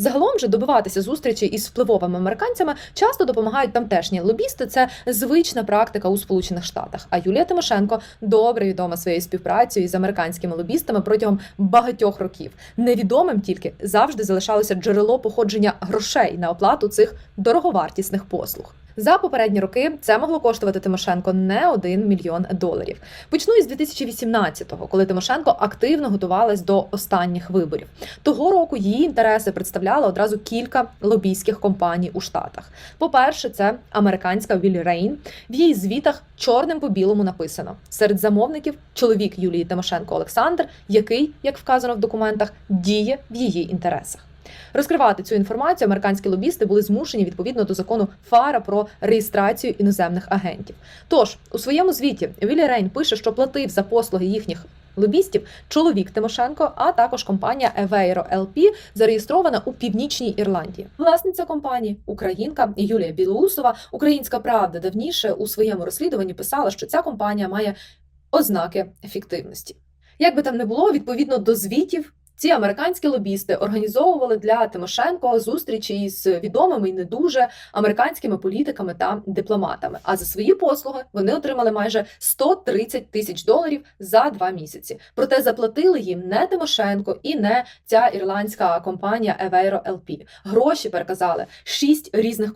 Загалом же добиватися зустрічі із впливовими американцями часто допомагають тамтешні лобісти. Це звична практика у Сполучених Штатах. А Юлія Тимошенко добре відома своєю співпрацею із американськими лобістами протягом багатьох років. Невідомим тільки завжди залишалося джерело походження грошей на оплату цих дороговартісних послуг. За попередні роки це могло коштувати Тимошенко не один мільйон доларів. Почну із 2018-го, коли Тимошенко активно готувалась до останніх виборів. Того року її інтереси представляли одразу кілька лобійських компаній у Штатах. По-перше, це американська Віллі Рейн. В її звітах чорним по білому написано серед замовників чоловік Юлії Тимошенко Олександр, який, як вказано в документах, діє в її інтересах. Розкривати цю інформацію американські лобісти були змушені відповідно до закону ФАРА про реєстрацію іноземних агентів. Тож у своєму звіті Віллі Рейн пише, що платив за послуги їхніх. Лобістів чоловік Тимошенко, а також компанія Евейро LP, зареєстрована у північній Ірландії. Власниця компанії, українка Юлія Білоусова, Українська Правда давніше у своєму розслідуванні писала, що ця компанія має ознаки ефективності. Як би там не було, відповідно до звітів, ці американські лобісти організовували для Тимошенко зустрічі із відомими і не дуже американськими політиками та дипломатами. А за свої послуги вони отримали майже 130 тисяч доларів за два місяці. Проте заплатили їм не Тимошенко і не ця ірландська компанія Евейро LP. Гроші переказали шість різних